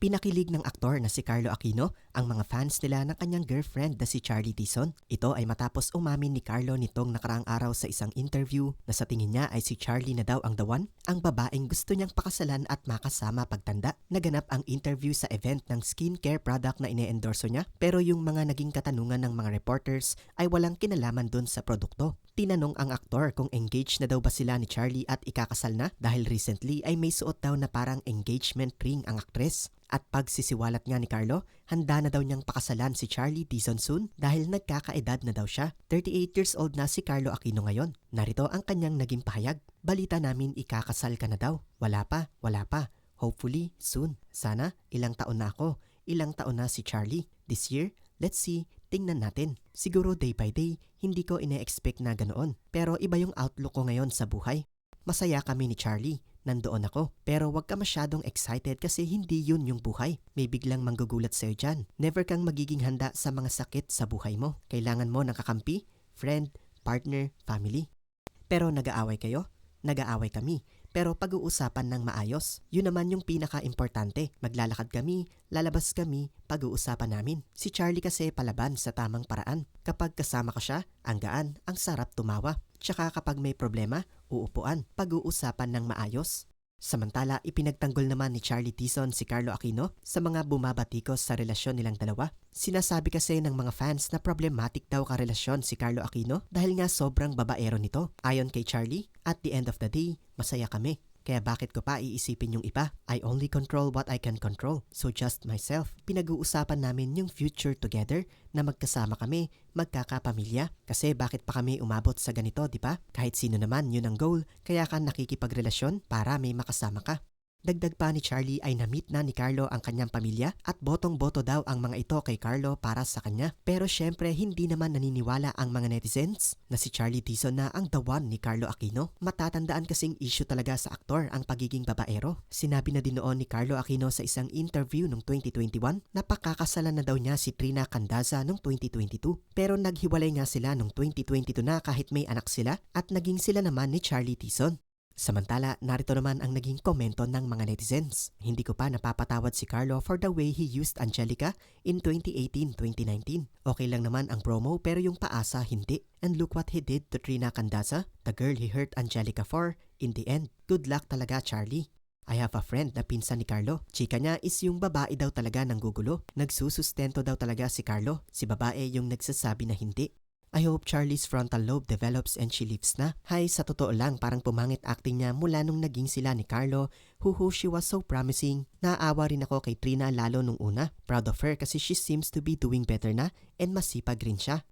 Pinakilig ng aktor na si Carlo Aquino ang mga fans nila ng kanyang girlfriend na si Charlie Dizon. Ito ay matapos umamin ni Carlo nitong nakaraang araw sa isang interview na sa tingin niya ay si Charlie na daw ang the one, ang babaeng gusto niyang pakasalan at makasama pagtanda. Naganap ang interview sa event ng skincare product na ine-endorso niya pero yung mga naging katanungan ng mga reporters ay walang kinalaman dun sa produkto. Tinanong ang aktor kung engaged na daw ba sila ni Charlie at ikakasal na dahil recently ay may suot daw na parang engagement ring ang aktres. At pagsisiwalat nga ni Carlo, handa na daw niyang pakasalan si Charlie Dizon soon dahil nagkakaedad na daw siya. 38 years old na si Carlo Aquino ngayon. Narito ang kanyang naging pahayag. Balita namin ikakasal ka na daw. Wala pa, wala pa. Hopefully, soon. Sana, ilang taon na ako. Ilang taon na si Charlie. This year, let's see, tingnan natin. Siguro day by day, hindi ko ine-expect na ganoon. Pero iba yung outlook ko ngayon sa buhay. Masaya kami ni Charlie. Nandoon ako. Pero wag ka masyadong excited kasi hindi yun yung buhay. May biglang manggugulat sa'yo dyan. Never kang magiging handa sa mga sakit sa buhay mo. Kailangan mo ng kakampi, friend, partner, family. Pero nag-aaway kayo? Nag-aaway kami. Pero pag-uusapan ng maayos. Yun naman yung pinaka-importante. Maglalakad kami, lalabas kami, pag-uusapan namin. Si Charlie kasi palaban sa tamang paraan. Kapag kasama ko siya, ang gaan, ang sarap tumawa. Tsaka kapag may problema, uupuan, pag-uusapan ng maayos. Samantala, ipinagtanggol naman ni Charlie Tison si Carlo Aquino sa mga bumabatikos sa relasyon nilang dalawa. Sinasabi kasi ng mga fans na problematic daw karelasyon si Carlo Aquino dahil nga sobrang babaero nito. Ayon kay Charlie, at the end of the day, masaya kami. Kaya bakit ko pa iisipin yung iba? I only control what I can control. So just myself. Pinag-uusapan namin yung future together na magkasama kami, magkakapamilya. Kasi bakit pa kami umabot sa ganito, di ba? Kahit sino naman, yun ang goal. Kaya ka nakikipagrelasyon para may makasama ka. Dagdag pa ni Charlie ay na-meet na ni Carlo ang kanyang pamilya at botong-boto daw ang mga ito kay Carlo para sa kanya. Pero syempre hindi naman naniniwala ang mga netizens na si Charlie Dizon na ang the one ni Carlo Aquino. Matatandaan kasing issue talaga sa aktor ang pagiging babaero. Sinabi na din noon ni Carlo Aquino sa isang interview noong 2021 na pakakasalan na daw niya si Trina Candaza noong 2022. Pero naghiwalay nga sila noong 2022 na kahit may anak sila at naging sila naman ni Charlie Dizon. Samantala, narito naman ang naging komento ng mga netizens. Hindi ko pa napapatawad si Carlo for the way he used Angelica in 2018-2019. Okay lang naman ang promo pero yung paasa hindi. And look what he did to Trina Candaza, the girl he hurt Angelica for, in the end. Good luck talaga Charlie. I have a friend na pinsan ni Carlo. Chika niya is yung babae daw talaga ng gugulo. Nagsusustento daw talaga si Carlo. Si babae yung nagsasabi na hindi. I hope Charlie's frontal lobe develops and she lives na. Hay, sa totoo lang, parang pumangit acting niya mula nung naging sila ni Carlo. Huhu, she was so promising. Naawa rin ako kay Trina lalo nung una. Proud of her kasi she seems to be doing better na and masipag rin siya.